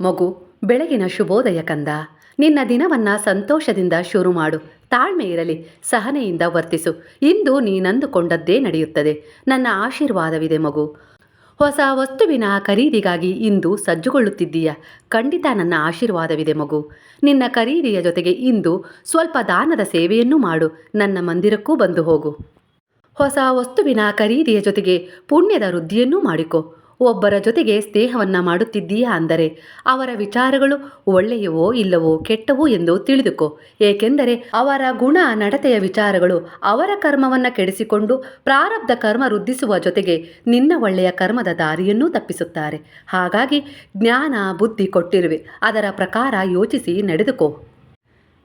ಮಗು, ಬೆಳಗಿನ ಶುಭೋದಯ ಕಂದ. ನಿನ್ನ ದಿನವನ್ನ ಸಂತೋಷದಿಂದ ಶುರು ಮಾಡು. ತಾಳ್ಮೆ ಇರಲಿ, ಸಹನೆಯಿಂದ ವರ್ತಿಸು. ಇಂದು ನೀನಂದುಕೊಂಡದ್ದೇ ನಡೆಯುತ್ತದೆ. ನನ್ನ ಆಶೀರ್ವಾದವಿದೆ ಮಗು. ಹೊಸ ವಸ್ತುವಿನ ಖರೀದಿಗಾಗಿ ಇಂದು ಸಜ್ಜುಗೊಳ್ಳುತ್ತಿದ್ದೀಯ. ಖಂಡಿತ ನನ್ನ ಆಶೀರ್ವಾದವಿದೆ ಮಗು. ನಿನ್ನ ಖರೀದಿಯ ಜೊತೆಗೆ ಇಂದು ಸ್ವಲ್ಪ ದಾನದ ಸೇವೆಯನ್ನೂ ಮಾಡು. ನನ್ನ ಮಂದಿರಕ್ಕೂ ಬಂದು ಹೋಗು. ಹೊಸ ವಸ್ತುವಿನ ಖರೀದಿಯ ಜೊತೆಗೆ ಪುಣ್ಯದ ವೃದ್ಧಿಯನ್ನೂ ಮಾಡಿಕೊ. ಒಬ್ಬರ ಜೊತೆಗೆ ಸ್ನೇಹವನ್ನ ಮಾಡುತ್ತಿದ್ದೀಯಾ ಅಂದರೆ, ಅವರ ವಿಚಾರಗಳು ಒಳ್ಳೆಯವೋ ಇಲ್ಲವೋ ಕೆಟ್ಟವೋ ಎಂದು ತಿಳಿದುಕೋ. ಏಕೆಂದರೆ ಅವರ ಗುಣ ನಡತೆಯ ವಿಚಾರಗಳು ಅವರ ಕರ್ಮವನ್ನ ಕೆಡಿಸಿಕೊಂಡು ಪ್ರಾರಬ್ಧ ಕರ್ಮ ವೃದ್ಧಿಸುವ ಜೊತೆಗೆ ನಿನ್ನ ಒಳ್ಳೆಯ ಕರ್ಮದ ದಾರಿಯನ್ನೂ ತಪ್ಪಿಸುತ್ತಾರೆ. ಹಾಗಾಗಿ ಜ್ಞಾನ, ಬುದ್ಧಿ ಕೊಟ್ಟಿರುವೆ. ಅದರ ಪ್ರಕಾರ ಯೋಚಿಸಿ ನಡೆದುಕೋ.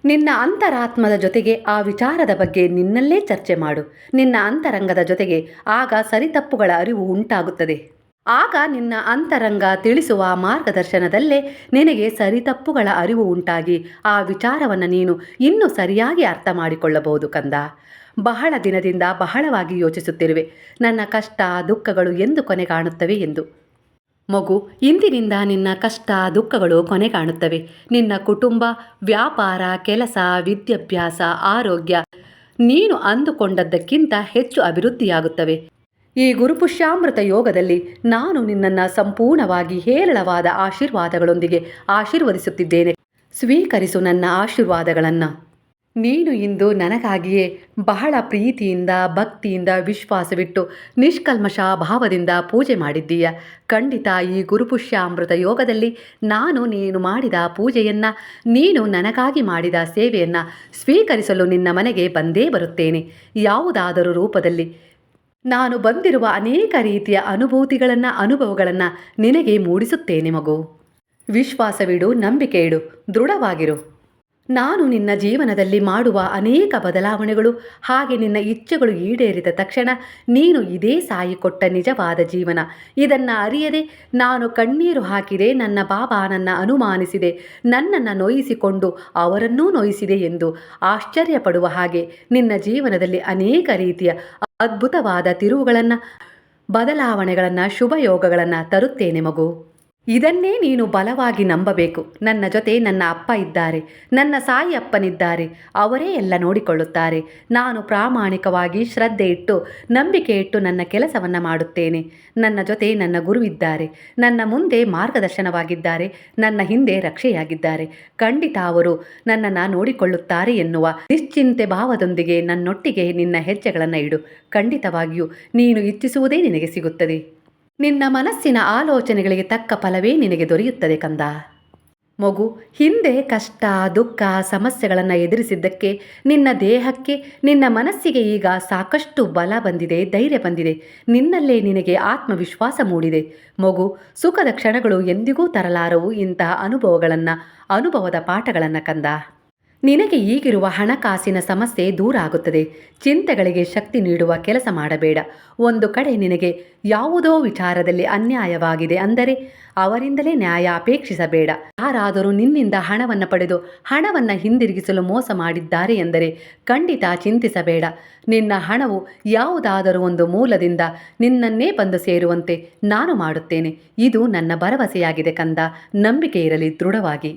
ನಿನ್ನ ಅಂತರಾತ್ಮದ ಜೊತೆಗೆ ಆ ವಿಚಾರದ ಬಗ್ಗೆ ನಿನ್ನಲ್ಲೇ ಚರ್ಚೆ ಮಾಡು. ನಿನ್ನ ಅಂತರಂಗದ ಜೊತೆಗೆ ಆಗ ಸರಿತಪ್ಪುಗಳ ಅರಿವು ಉಂಟಾಗುತ್ತದೆ. ಆಗ ನಿನ್ನ ಅಂತರಂಗ ತಿಳಿಸುವ ಮಾರ್ಗದರ್ಶನದಲ್ಲೇ ನಿನಗೆ ಸರಿತಪ್ಪುಗಳ ಅರಿವು ಉಂಟಾಗಿ ಆ ವಿಚಾರವನ್ನು ನೀನು ಇನ್ನೂ ಸರಿಯಾಗಿ ಅರ್ಥ ಮಾಡಿಕೊಳ್ಳಬಹುದು ಕಂದ. ಬಹಳ ದಿನದಿಂದ ಬಹಳವಾಗಿ ಯೋಚಿಸುತ್ತಿರುವೆ. ನನ್ನ ಕಷ್ಟ, ದುಃಖಗಳು ಎಂದು ಕೊನೆ ಕಾಣುತ್ತವೆ ಎಂದು. ಮಗು, ಇಂದಿನಿಂದ ನಿನ್ನ ಕಷ್ಟ, ದುಃಖಗಳು ಕೊನೆ ಕಾಣುತ್ತವೆ. ನಿನ್ನ ಕುಟುಂಬ, ವ್ಯಾಪಾರ, ಕೆಲಸ, ವಿದ್ಯಾಭ್ಯಾಸ, ಆರೋಗ್ಯ ನೀನು ಅಂದುಕೊಂಡದ್ದಕ್ಕಿಂತ ಹೆಚ್ಚು ಅಭಿವೃದ್ಧಿಯಾಗುತ್ತವೆ. ಈ ಗುರುಪುಷ್ಯಾಮೃತ ಯೋಗದಲ್ಲಿ ನಾನು ನಿನ್ನನ್ನು ಸಂಪೂರ್ಣವಾಗಿ ಹೇರಳವಾದ ಆಶೀರ್ವಾದಗಳೊಂದಿಗೆ ಆಶೀರ್ವದಿಸುತ್ತಿದ್ದೇನೆ. ಸ್ವೀಕರಿಸು ನನ್ನ ಆಶೀರ್ವಾದಗಳನ್ನು. ನೀನು ಇಂದು ನನಗಾಗಿಯೇ ಬಹಳ ಪ್ರೀತಿಯಿಂದ, ಭಕ್ತಿಯಿಂದ ವಿಶ್ವಾಸವಿಟ್ಟು ನಿಷ್ಕಲ್ಮಶ ಭಾವದಿಂದ ಪೂಜೆ ಮಾಡಿದ್ದೀಯ. ಖಂಡಿತ ಈ ಗುರುಪುಷ್ಯಾಮೃತ ಯೋಗದಲ್ಲಿ ನಾನು ನೀನು ಮಾಡಿದ ಪೂಜೆಯನ್ನು, ನೀನು ನನಗಾಗಿ ಮಾಡಿದ ಸೇವೆಯನ್ನು ಸ್ವೀಕರಿಸಲು ನಿನ್ನ ಮನೆಗೆ ಬಂದೇ ಬರುತ್ತೇನೆ. ಯಾವುದಾದರೂ ರೂಪದಲ್ಲಿ ನಾನು ಬಂದಿರುವ ಅನೇಕ ರೀತಿಯ ಅನುಭೂತಿಗಳನ್ನು, ಅನುಭವಗಳನ್ನು ನಿನಗೆ ಮೂಡಿಸುತ್ತೇನೆ ಮಗು. ವಿಶ್ವಾಸವಿಡು, ನಂಬಿಕೆ ಇಡು, ದೃಢವಾಗಿರು. ನಾನು ನಿನ್ನ ಜೀವನದಲ್ಲಿ ಮಾಡುವ ಅನೇಕ ಬದಲಾವಣೆಗಳು, ಹಾಗೆ ನಿನ್ನ ಇಚ್ಛೆಗಳು ಈಡೇರಿದ ತಕ್ಷಣ ನೀನು ಇದೇ ಸಾಯಿ ಕೊಟ್ಟ ನಿಜವಾದ ಜೀವನ. ಇದನ್ನು ಅರಿಯದೆ ನಾನು ಕಣ್ಣೀರು ಹಾಕಿದೆ, ನನ್ನ ಬಾಬಾ ನನ್ನ ಅನುಮಾನಿಸಿದೆ, ನನ್ನನ್ನು ನೋಯಿಸಿಕೊಂಡು ಅವರನ್ನೂ ನೋಯಿಸಿದೆ ಎಂದು ಆಶ್ಚರ್ಯಪಡುವ ಹಾಗೆ ನಿನ್ನ ಜೀವನದಲ್ಲಿ ಅನೇಕ ರೀತಿಯ ಅದ್ಭುತವಾದ ತಿರುವುಗಳನ್ನು ಬದಲಾವಣೆಗಳನ್ನು ಶುಭಯೋಗಗಳನ್ನು ತರುತ್ತೇನೆ ಮಗು. ಇದನ್ನೇ ನೀನು ಬಲವಾಗಿ ನಂಬಬೇಕು. ನನ್ನ ಜೊತೆ ನನ್ನ ಅಪ್ಪ ಇದ್ದಾರೆ. ನನ್ನ ಸಾಯಿ ಅಪ್ಪನಿದ್ದಾರೆ. ಅವರೇ ಎಲ್ಲ ನೋಡಿಕೊಳ್ಳುತ್ತಾರೆ. ನಾನು ಪ್ರಾಮಾಣಿಕವಾಗಿ ಶ್ರದ್ಧೆ ಇಟ್ಟು, ನಂಬಿಕೆ ಇಟ್ಟು ನನ್ನ ಕೆಲಸವನ್ನು ಮಾಡುತ್ತೇನೆ. ನನ್ನ ಜೊತೆ ನನ್ನ ಗುರುವಿದ್ದಾರೆ. ನನ್ನ ಮುಂದೆ ಮಾರ್ಗದರ್ಶನವಾಗಿದ್ದಾರೆ. ನನ್ನ ಹಿಂದೆ ರಕ್ಷೆಯಾಗಿದ್ದಾರೆ. ಖಂಡಿತ ಅವರು ನನ್ನನ್ನು ನೋಡಿಕೊಳ್ಳುತ್ತಾರೆ ಎನ್ನುವ ನಿಶ್ಚಿಂತೆ ಭಾವದೊಂದಿಗೆ ನನ್ನೊಟ್ಟಿಗೆ ನಿನ್ನ ಹೆಜ್ಜೆಗಳನ್ನು ಇಡು. ಖಂಡಿತವಾಗಿಯೂ ನೀನು ಇಚ್ಛಿಸುವುದೇ ನಿನಗೆ ಸಿಗುತ್ತದೆ. ನಿನ್ನ ಮನಸ್ಸಿನ ಆಲೋಚನೆಗಳಿಗೆ ತಕ್ಕ ಫಲವೇ ನಿನಗೆ ದೊರೆಯುತ್ತದೆ ಕಂದ. ಮಗು, ಹಿಂದೆ ಕಷ್ಟ, ದುಃಖ, ಸಮಸ್ಯೆಗಳನ್ನು ಎದುರಿಸಿದ್ದಕ್ಕೆ ನಿನ್ನ ದೇಹಕ್ಕೆ, ನಿನ್ನ ಮನಸ್ಸಿಗೆ ಈಗ ಸಾಕಷ್ಟು ಬಲ ಬಂದಿದೆ, ಧೈರ್ಯ ಬಂದಿದೆ. ನಿನ್ನಲ್ಲೇ ನಿನಗೆ ಆತ್ಮವಿಶ್ವಾಸ ಮೂಡಿದೆ. ಮಗು, ಸುಖದ ಕ್ಷಣಗಳು ಎಂದಿಗೂ ತರಲಾರವು ಇಂತಹ ಅನುಭವಗಳನ್ನು, ಅನುಭವದ ಪಾಠಗಳನ್ನು ಕಂದ. ನಿನಗೆ ಈಗಿರುವ ಹಣಕಾಸಿನ ಸಮಸ್ಯೆ ದೂರ ಆಗುತ್ತದೆ ಚಿಂತೆಗಳಿಗೆ ಶಕ್ತಿ ನೀಡುವ ಕೆಲಸ ಮಾಡಬೇಡ. ಒಂದು ಕಡೆ ನಿನಗೆ ಯಾವುದೋ ವಿಚಾರದಲ್ಲಿ ಅನ್ಯಾಯವಾಗಿದೆ ಅಂದರೆ ಅವರಿಂದಲೇ ನ್ಯಾಯ ಅಪೇಕ್ಷಿಸಬೇಡ. ಯಾರಾದರೂ ನಿನ್ನಿಂದ ಹಣವನ್ನು ಪಡೆದು ಹಣವನ್ನು ಹಿಂದಿರುಗಿಸಲು ಮೋಸ ಮಾಡಿದ್ದಾರೆ ಎಂದರೆ ಖಂಡಿತ ಚಿಂತಿಸಬೇಡ. ನಿನ್ನ ಹಣವು ಯಾವುದಾದರೂ ಒಂದು ಮೂಲದಿಂದ ನಿನ್ನನ್ನೇ ಬಂದು ಸೇರುವಂತೆ ನಾನು ಮಾಡುತ್ತೇನೆ. ಇದು ನನ್ನ ಭರವಸೆಯಾಗಿದೆ ಕಂದ. ನಂಬಿಕೆ ಇರಲಿ ದೃಢವಾಗಿ.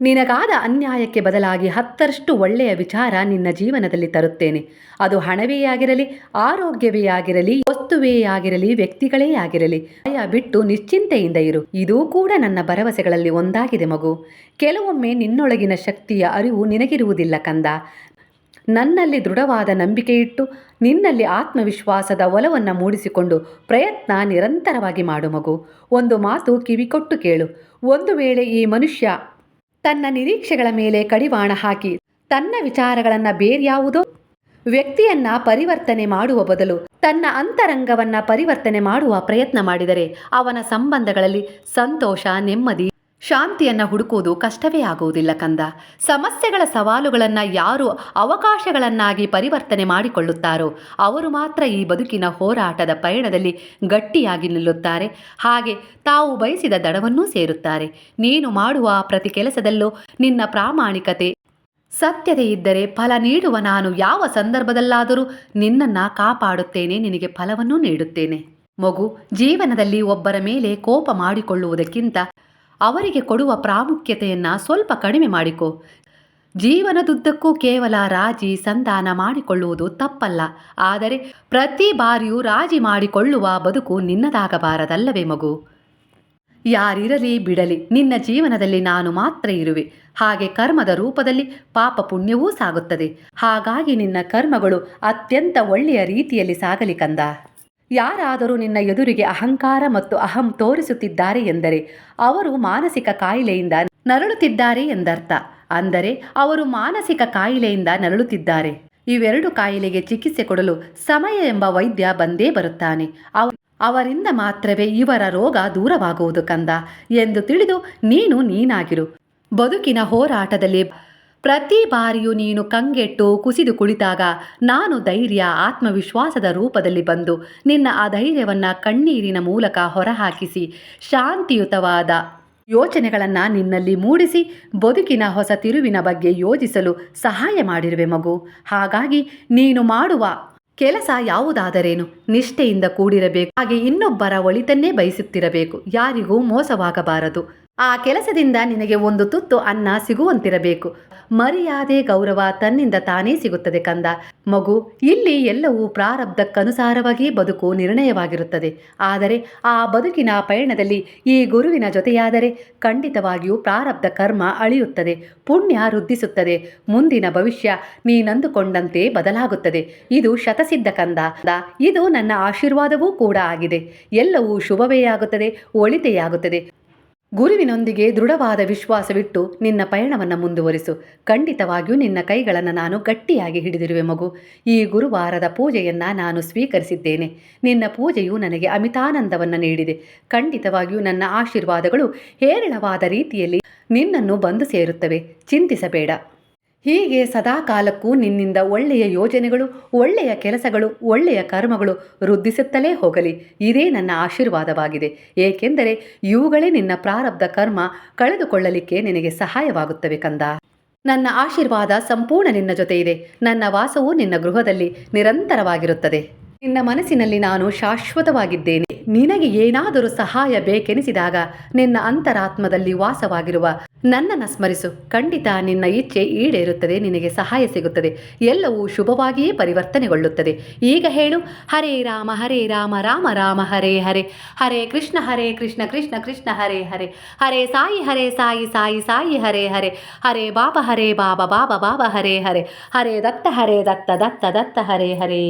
ನಿನಗಾದ ಅನ್ಯಾಯಕ್ಕೆ ಬದಲಾಗಿ ಹತ್ತರಷ್ಟು ಒಳ್ಳೆಯ ವಿಚಾರ ನಿನ್ನ ಜೀವನದಲ್ಲಿ ತರುತ್ತೇನೆ. ಅದು ಹಣವೇ ಆಗಿರಲಿ ಆರೋಗ್ಯವೇ ಆಗಿರಲಿ, ವಸ್ತುವೇ ಆಗಿರಲಿ, ವ್ಯಕ್ತಿಗಳೇ ಆಗಿರಲಿ. ಭಯ ಬಿಟ್ಟು ನಿಶ್ಚಿಂತೆಯಿಂದ ಇರು. ಇದೂ ಕೂಡ ನನ್ನ ಭರವಸೆಗಳಲ್ಲಿ ಒಂದಾಗಿದೆ ಮಗು. ಕೆಲವೊಮ್ಮೆ ನಿನ್ನೊಳಗಿನ ಶಕ್ತಿಯ ಅರಿವು ನಿನಗಿರುವುದಿಲ್ಲ ಕಂದ. ನನ್ನಲ್ಲಿ ದೃಢವಾದ ನಂಬಿಕೆ ಇಟ್ಟು ನಿನ್ನಲ್ಲಿ ಆತ್ಮವಿಶ್ವಾಸದ ಒಲವನ್ನು ಮೂಡಿಸಿಕೊಂಡು ಪ್ರಯತ್ನ ನಿರಂತರವಾಗಿ ಮಾಡು ಮಗು. ಒಂದು ಮಾತು ಕಿವಿಕೊಟ್ಟು ಕೇಳು. ಒಂದು ವೇಳೆ ಈ ಮನುಷ್ಯ ತನ್ನ ನಿರೀಕ್ಷೆಗಳ ಮೇಲೆ ಕಡಿವಾಣ ಹಾಕಿ ತನ್ನ ವಿಚಾರಗಳನ್ನು ಬೇರ್ಯಾವುದೋ ವ್ಯಕ್ತಿಯನ್ನ ಪರಿವರ್ತನೆ ಮಾಡುವ ಬದಲು ತನ್ನ ಅಂತರಂಗವನ್ನ ಪರಿವರ್ತನೆ ಮಾಡುವ ಪ್ರಯತ್ನ ಮಾಡಿದರೆ ಅವನ ಸಂಬಂಧಗಳಲ್ಲಿ ಸಂತೋಷ, ನೆಮ್ಮದಿ ಶಾಂತಿಯನ್ನು ಹುಡುಕುವುದು ಕಷ್ಟವೇ ಆಗುವುದಿಲ್ಲ ಕಂದ. ಸಮಸ್ಯೆಗಳ ಸವಾಲುಗಳನ್ನು ಯಾರು ಅವಕಾಶಗಳನ್ನಾಗಿ ಪರಿವರ್ತನೆ ಮಾಡಿಕೊಳ್ಳುತ್ತಾರೋ, ಅವರು ಮಾತ್ರ ಈ ಬದುಕಿನ ಹೋರಾಟದ ಪಯಣದಲ್ಲಿ ಗಟ್ಟಿಯಾಗಿ ನಿಲ್ಲುತ್ತಾರೆ. ಹಾಗೆ ತಾವು ಬಯಸಿದ ದಡವನ್ನೂ ಸೇರುತ್ತಾರೆ. ನೀನು ಮಾಡುವ ಪ್ರತಿ ಕೆಲಸದಲ್ಲೂ ನಿನ್ನ ಪ್ರಾಮಾಣಿಕತೆ ಸತ್ಯತೆ ಇದ್ದರೆ ಫಲ ನೀಡುವ ನಾನು ಯಾವ ಸಂದರ್ಭದಲ್ಲಾದರೂ ನಿನ್ನನ್ನು ಕಾಪಾಡುತ್ತೇನೆ, ನಿನಗೆ ಫಲವನ್ನೂ ನೀಡುತ್ತೇನೆ. ಮಗು, ಜೀವನದಲ್ಲಿ ಒಬ್ಬರ ಮೇಲೆ ಕೋಪ ಮಾಡಿಕೊಳ್ಳುವುದಕ್ಕಿಂತ ಅವರಿಗೆ ಕೊಡುವ ಪ್ರಾಮುಖ್ಯತೆಯನ್ನು ಸ್ವಲ್ಪ ಕಡಿಮೆ ಮಾಡಿಕೊ. ಜೀವನದುದ್ದಕ್ಕೂ ಕೇವಲ ರಾಜಿ ಸಂಧಾನ ಮಾಡಿಕೊಳ್ಳುವುದು ತಪ್ಪಲ್ಲ. ಆದರೆ ಪ್ರತಿ ಬಾರಿಯೂ ರಾಜಿ ಮಾಡಿಕೊಳ್ಳುವ ಬದುಕು ನಿನ್ನದಾಗಬಾರದಲ್ಲವೇ ಮಗು? ಯಾರಿರಲಿ ಬಿಡಲಿ, ನಿನ್ನ ಜೀವನದಲ್ಲಿ ನಾನು ಮಾತ್ರ ಇರುವೆ. ಹಾಗೆ ಕರ್ಮದ ರೂಪದಲ್ಲಿ ಪಾಪ ಪುಣ್ಯವೂ ಸಾಗುತ್ತದೆ. ಹಾಗಾಗಿ ನಿನ್ನ ಕರ್ಮಗಳು ಅತ್ಯಂತ ಒಳ್ಳೆಯ ರೀತಿಯಲ್ಲಿ ಸಾಗಲಿ ಕಂದ. ಯಾರಾದರೂ ನಿನ್ನ ಎದುರಿಗೆ ಅಹಂಕಾರ ಮತ್ತು ಅಹಂ ತೋರಿಸುತ್ತಿದ್ದಾರೆ ಎಂದರೆ ಅವರು ಮಾನಸಿಕ ಕಾಯಿಲೆಯಿಂದ ನರಳುತ್ತಿದ್ದಾರೆ ಎಂದರ್ಥ. ಅಂದರೆ ಅವರು ಮಾನಸಿಕ ಕಾಯಿಲೆಯಿಂದ ನರಳುತ್ತಿದ್ದಾರೆ. ಇವೆರಡು ಕಾಯಿಲೆಗೆ ಚಿಕಿತ್ಸೆ ಕೊಡಲು ಸಮಯ ಎಂಬ ವೈದ್ಯ ಬಂದೇ ಬರುತ್ತಾನೆ. ಅವ ಅವರಿಂದ ಮಾತ್ರವೇ ಇವರ ರೋಗ ದೂರವಾಗುವುದು ಕಂದ. ಎಂದು ತಿಳಿದು, ನೀನು ನೀನಾಗಿರು. ಬದುಕಿನ ಹೋರಾಟದಲ್ಲಿ ಪ್ರತಿ ಬಾರಿಯೂ ನೀನು ಕಂಗೆಟ್ಟು ಕುಸಿದು ಕುಳಿತಾಗ ನಾನು ಧೈರ್ಯ, ಆತ್ಮವಿಶ್ವಾಸದ ರೂಪದಲ್ಲಿ ಬಂದು ನಿನ್ನ ಆ ಧೈರ್ಯವನ್ನು ಕಣ್ಣೀರಿನ ಮೂಲಕ ಹೊರಹಾಕಿಸಿ ಶಾಂತಿಯುತವಾದ ಯೋಚನೆಗಳನ್ನು ನಿನ್ನಲ್ಲಿ ಮೂಡಿಸಿ ಬದುಕಿನ ಹೊಸ ತಿರುವಿನ ಬಗ್ಗೆ ಯೋಜಿಸಲು ಸಹಾಯ ಮಾಡಿರುವೆ ಮಗು. ಹಾಗಾಗಿ ನೀನು ಮಾಡುವ ಕೆಲಸ ಯಾವುದಾದರೇನು ನಿಷ್ಠೆಯಿಂದ ಕೂಡಿರಬೇಕು. ಹಾಗೆ ಇನ್ನೊಬ್ಬರ ಒಳಿತನ್ನೇ ಬಯಸುತ್ತಿರಬೇಕು. ಯಾರಿಗೂ ಮೋಸವಾಗಬಾರದು. ಆ ಕೆಲಸದಿಂದ ನಿನಗೆ ಒಂದು ತುತ್ತು ಅನ್ನ ಸಿಗುವಂತಿರಬೇಕು. ಮರ್ಯಾದೆ, ಗೌರವ ತನ್ನಿಂದ ತಾನೇ ಸಿಗುತ್ತದೆ ಕಂದ. ಮಗು, ಇಲ್ಲಿ ಎಲ್ಲವೂ ಪ್ರಾರಬ್ಧಕ್ಕನುಸಾರವಾಗಿ ಬದುಕು ನಿರ್ಣಯವಾಗಿರುತ್ತದೆ. ಆದರೆ ಆ ಬದುಕಿನ ಪಯಣದಲ್ಲಿ ಈ ಗುರುವಿನ ಜೊತೆಯಾದರೆ ಖಂಡಿತವಾಗಿಯೂ ಪ್ರಾರಬ್ಧ ಕರ್ಮ ಅಳಿಯುತ್ತದೆ, ಪುಣ್ಯ ವೃದ್ಧಿಸುತ್ತದೆ. ಮುಂದಿನ ಭವಿಷ್ಯ ನೀನಂದುಕೊಂಡಂತೆ ಬದಲಾಗುತ್ತದೆ. ಇದು ಶತಸಿದ್ಧ ಕಂದ. ಇದು ನನ್ನ ಆಶೀರ್ವಾದವೂ ಕೂಡ ಆಗಿದೆ. ಎಲ್ಲವೂ ಶುಭವೇ ಆಗುತ್ತದೆ ಒಳಿತೆಯಾಗುತ್ತದೆ ಗುರುವಿನೊಂದಿಗೆ ದೃಢವಾದ ವಿಶ್ವಾಸವಿಟ್ಟು ನಿನ್ನ ಪಯಣವನ್ನು ಮುಂದುವರಿಸು. ಖಂಡಿತವಾಗಿಯೂ ನಿನ್ನ ಕೈಗಳನ್ನು ನಾನು ಗಟ್ಟಿಯಾಗಿ ಹಿಡಿದಿರುವೆ ಮಗು. ಈ ಗುರುವಾರದ ಪೂಜೆಯನ್ನು ನಾನು ಸ್ವೀಕರಿಸಿದ್ದೇನೆ. ನಿನ್ನ ಪೂಜೆಯು ನನಗೆ ಅಮಿತಾನಂದವನ್ನು ನೀಡಿದೆ. ಖಂಡಿತವಾಗಿಯೂ ನನ್ನ ಆಶೀರ್ವಾದಗಳು ಹೇರಳವಾದ ರೀತಿಯಲ್ಲಿ ನಿನ್ನನ್ನು ಬಂದು ಸೇರುತ್ತವೆ. ಚಿಂತಿಸಬೇಡ. ಹೀಗೆ ಸದಾಕಾಲಕ್ಕೂ ನಿನ್ನಿಂದ ಒಳ್ಳೆಯ ಯೋಜನೆಗಳು, ಒಳ್ಳೆಯ ಕೆಲಸಗಳು, ಒಳ್ಳೆಯ ಕರ್ಮಗಳು ವೃದ್ಧಿಸುತ್ತಲೇ ಹೋಗಲಿ. ಇದೇ ನನ್ನ ಆಶೀರ್ವಾದವಾಗಿದೆ. ಏಕೆಂದರೆ ಇವುಗಳೇ ನಿನ್ನ ಪ್ರಾರಬ್ಧ ಕರ್ಮ ಕಳೆದುಕೊಳ್ಳಲಿಕ್ಕೆ ನಿನಗೆ ಸಹಾಯವಾಗುತ್ತವೆ ಕಂದ. ನನ್ನ ಆಶೀರ್ವಾದ ಸಂಪೂರ್ಣ ನಿನ್ನ ಜೊತೆ ಇದೆ ನನ್ನ ವಾಸವು ನಿನ್ನ ಗೃಹದಲ್ಲಿ ನಿರಂತರವಾಗಿರುತ್ತದೆ. ನಿನ್ನ ಮನಸ್ಸಿನಲ್ಲಿ ನಾನು ಶಾಶ್ವತವಾಗಿದ್ದೇನೆ. ನಿನಗೆ ಏನಾದರೂ ಸಹಾಯ ಬೇಕೆನಿಸಿದಾಗ ನಿನ್ನ ಅಂತರಾತ್ಮದಲ್ಲಿ ವಾಸವಾಗಿರುವ ನನ್ನನ್ನು ಸ್ಮರಿಸು. ಖಂಡಿತ ನಿನ್ನ ಇಚ್ಛೆ ಈಡೇರುತ್ತದೆ, ನಿನಗೆ ಸಹಾಯ ಸಿಗುತ್ತದೆ. ಎಲ್ಲವೂ ಶುಭವಾಗಿಯೇ ಪರಿವರ್ತನೆಗೊಳ್ಳುತ್ತದೆ. ಈಗ ಹೇಳು, ಹರೇ ರಾಮ ಹರೇ ರಾಮ ರಾಮ ರಾಮ, ಹರೇ ಹರೇ. ಹರೇ ಕೃಷ್ಣ ಹರೇ ಕೃಷ್ಣ ಕೃಷ್ಣ ಕೃಷ್ಣ, ಹರೇ ಹರೇ. ಹರೇ ಸಾಯಿ ಹರೇ ಸಾಯಿ ಸಾಯಿ ಸಾಯಿ, ಹರೇ ಹರೇ. ಹರೇ ಬಾಬ ಹರೇ ಬಾಬ ಬಾಬ ಬಾಬ, ಹರೇ ಹರೇ. ಹರೇ ದತ್ತ ಹರೇ ದತ್ತ ದತ್ತ ದತ್ತ, ಹರೇ ಹರೇ.